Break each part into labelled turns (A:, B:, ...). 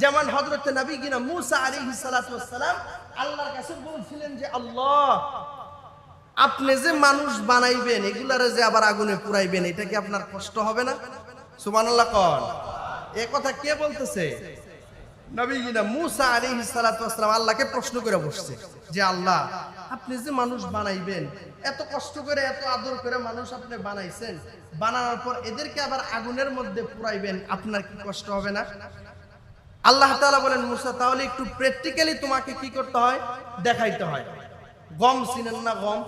A: যেমন হজরত নবী গিনা মুসা আলী সালাম আল্লাহর কাছে বলছিলেন যে, আল্লাহ, আপনি যে মানুষ বানাইবেন, এগুলারে যে আবার আগুনে পুরাইবেন এটা কি আপনার কষ্ট হবে না? সুবহানাল্লাহ কন। এ কথা কে বলতেছে? আপনি যে মানুষ বানাইবেন, এত কষ্ট করে, এত আদর করে মানুষ আপনি বানাইছেন, বানানোর পর এদেরকে আবার আগুনের মধ্যে পুরাইবেন আপনার কি কষ্ট হবে না? আল্লাহ তাআলা বলেন, মুসা, তাহলে একটু প্র্যাকটিক্যালি তোমাকে কি করতে হয়? দেখাইতে হয়। গম চিনেন না গম?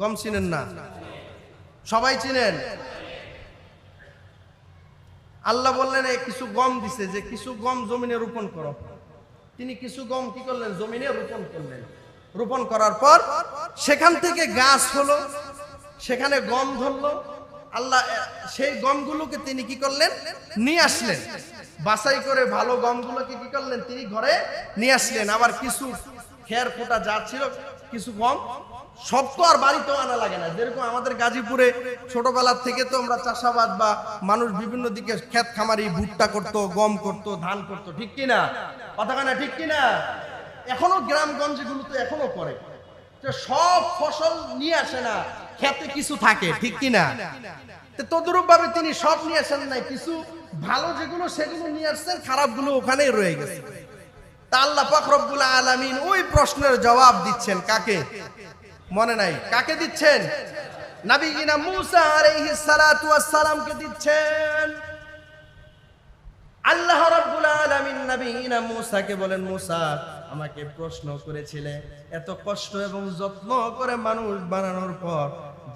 A: গম চিনেন না? সবাই চিনেন? আল্লাহ বললেন কিছু গম দিছে যে কিছু গম জমিনে রোপণ করো। তিনি কিছু গম কি করলেন? জমিনে রোপণ করলেন। রোপণ করার পর সেখান থেকে গাছ হলো, সেখানে গম ধরলো। আল্লাহ সেই গমগুলোকে তিনি কি করলেন? নিয়ে আসলেন। বাছাই করে ভালো গমগুলোকে কি করলেন? তিনি ঘরে নিয়ে আসলেন। আবার কিছু খের ফোটা যা ছিল, কিছু গম, সব তো আর বাড়িতেও আনা লাগে না। যেরকম আমাদের গাজীপুরে ছোটবেলার থেকে তো আমরা চাষাবাদ বা মানুষ বিভিন্ন দিকে ক্ষেত খামারি ভুট্টা করতো, গম করতো, ধান করতো, ঠিক কি না? কথা না ঠিক কি না? এখনও গ্রামগঞ্জে গুলো তো এখনও করে সব ফসল নিয়ে আসে না, খেতে কিছু থাকে, ঠিক কি না? তদরূপ ভাবে তিনি সব নিয়ে আসেন নাই। কিছু ভালো যেগুলো সেগুলো নিয়ে আসছেন খারাপগুলো ওখানেই রয়ে গেছে। তা আল্লাহ পাক রব্বুল আলামিন ওই প্রশ্নের জবাব দিচ্ছেন কাকে? মনে নাই? কাকে দিচ্ছেন? নবীনা মুসা আলাইহিস সালাতু সালামকে দিচ্ছেন। আল্লাহ রাব্বুল আলামিন নবীনা মুসাকে বলেন, মুসা, আমাকে প্রশ্ন করেছিলে এত কষ্ট এবং যত্ন করে মানুষ বানানোর পর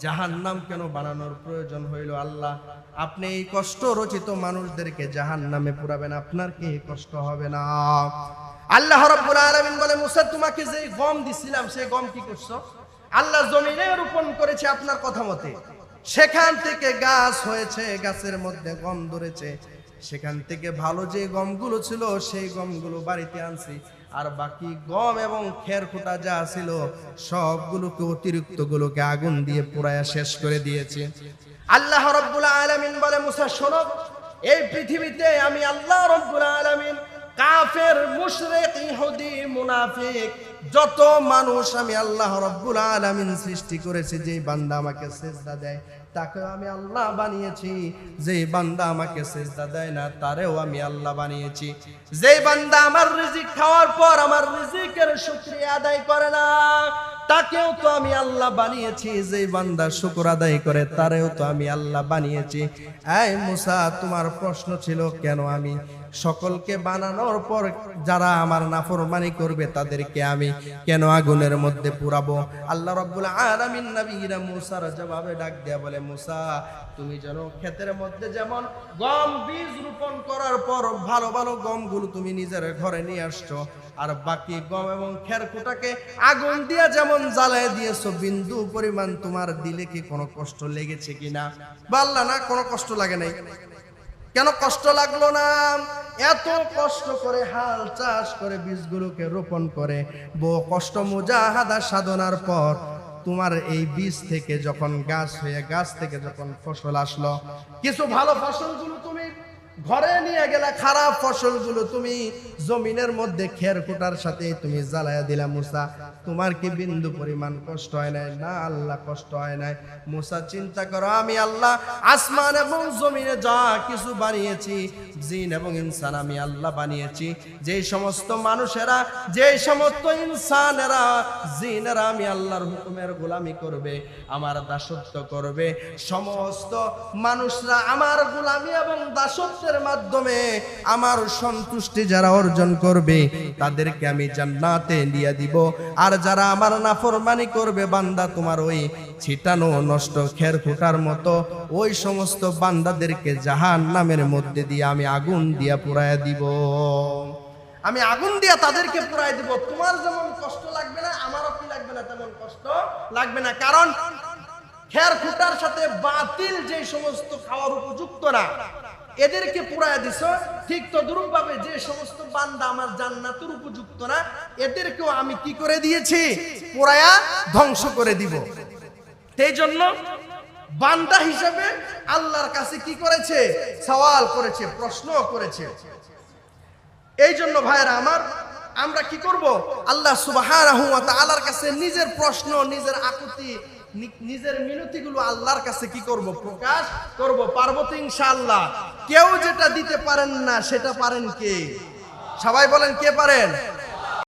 A: জাহান্নাম কেন বানানোর প্রয়োজন হইল আল্লাহ? আপনি এই কষ্ট রচিত মানুষদেরকে জাহান নামে পুরাবেন, আপনার কি কষ্ট হবে না? আল্লাহ বলে, মুসা, তোমাকে যে গম দিছিলাম সেই গম কি করছ? আল্লাহ জমিনে রোপণ করেছে আপনার কথা মতে। সেখান থেকে গাছ হয়েছে, গাছের মধ্যে গম ধরেছে। সেখান থেকে ভালো যে গমগুলো ছিল, সেই গমগুলো বাড়িতে আনছি। আর বাকি গম এবং খের খোটা যা ছিল, সবগুলোকে অতিরিক্ত গুলোকে আগুন দিয়ে পুরায়া শেষ করে দিয়েছে। আল্লাহ রব্বুল আলমিন বলে, মুসা শোনক এই পৃথিবীতে আমি আল্লাহ রব্বুল কাফের, মুশরেক, ইহুদি, মুনাফিক, যত মানুষ আমি আল্লাহ রব্বুল আলামিন সৃষ্টি করেছি যে বান্দা আমাকে সেজদা দেয় তাকে আমি আল্লাহ বানিয়েছি। যে বান্দা আমাকে সেজদা দেয় না, তারেও আমি আল্লাহ বানিয়েছি। যে বান্দা আমার রিজিক খাওয়ার পর আমার রিজিকের শুকরিয়া আদায় করে না তাকেও তো আমি আল্লাহ বানিয়েছি যে বান্দা শুকর আদায় করে, তারেও তো আমি আল্লাহ বানিয়েছি। এই মুসা, তোমার প্রশ্ন ছিল, কেন আমি সকলকে বানানোর পর যারা আমার নাফরমানি করবে, তাদেরকে আমি কেন আগুনের মধ্যে পুরাবো? আল্লাহ রাব্বুল আলামিন নবীরা মুসার জবাবে ডাক দেয়া বলে, মুসা, তুমি যেন ক্ষেতের মধ্যে যেমন গম বীজ রোপণ করার পর ভালো ভালো গমগুলো তুমি নিজের ঘরে নিয়ে আসছো আর বাকি গম এবং খেরকুটাকে আগুন দিয়া যেমন জ্বালায় দিয়েছ, বিন্দু পরিমাণ তোমার দিলে কি কোনো কষ্ট লেগেছে কিনা? বললা না, কোনো কষ্ট লাগে নাই। কেন কষ্ট লাগল না? এত কষ্ট করে হাল চাষ করে বীজগুলোকে রোপণ করে। বহু কষ্ট মুজাহাদা সাধনার পর তোমার এই বীজ থেকে যখন গাছ হয়ে গাছ থেকে যখন ফসল আসলো, কিছু ভালো ফসলগুলো ঘরে নিয়ে গেলে খারাপ ফসলগুলো তুমি জমিনের মধ্যে খের কোটার সাথে তুমি জ্বালায়া দিলা মুসা। তোমার কি বিন্দু পরিমাণ কষ্ট হয় নাই? না, আল্লাহ কষ্ট হয় নাই। মুসা, চিন্তা করো, আমি আল্লাহ আসমান এবং জমিনে যা কিছু বানিয়েছি, জিন এবং ইনসান আমি আল্লাহ বানিয়েছি। যে সমস্ত মানুষেরা, যে সমস্ত ইনসানেরা, জিনেরা আমি আল্লাহর হুকুমের গোলামি করবে, আমার দাসত্ব করবে। সমস্ত মানুষরা আমার গোলামি এবং দাসত্বের মাধ্যমে আমার সন্তুষ্টি যারা অর্জন করবে, তাদেরকে আমি জান্নাতে দিয়ে দিব। আর যারা আমার নাফরমানি করবে, বান্দা তোমার ওই ছিটানো, নষ্ট খের ফুটার মতো, ওই সমস্ত বান্দাদেরকে জাহান নামের মধ্যে দিয়ে আমি আগুন দিয়া পুরায় দিব। আমি আগুন দিয়া তাদেরকে পুরাই দিব। তোমার যেমন কষ্ট লাগবে না, আমারও কি লাগবে না তেমন কষ্ট লাগবে না। কারণ খের খুঁটার সাথে বাতিল যে সমস্ত খাওয়ার উপযুক্ত না এদেরকে পুরায় দিছ। ঠিক তদরূপ ভাবে যে সমস্ত বান্দা আমার জান্নাতের উপযুক্ত না এদেরকেও আমি কি করে দিয়েছি? পুরায়া ধ্বংস করে দিব। সেই জন্য বান্দা হিসেবে আল্লাহর কাছে কি করেছে? সওয়াল করেছে প্রশ্ন করেছে। এই জন্য ভাইয়েরা আমার, আমরা কি করব? আল্লাহ ওয়া তাআলার কাছে নিজের প্রশ্ন, নিজের আকুতি নিজের মিনতিগুলো আল্লাহর কাছে কি করব? প্রকাশ করব, পারব তো ইনশাআল্লাহ। কেউ যেটা দিতে পারেন না, সেটা পারেন কে? সবাই বলেন, কে পারেন?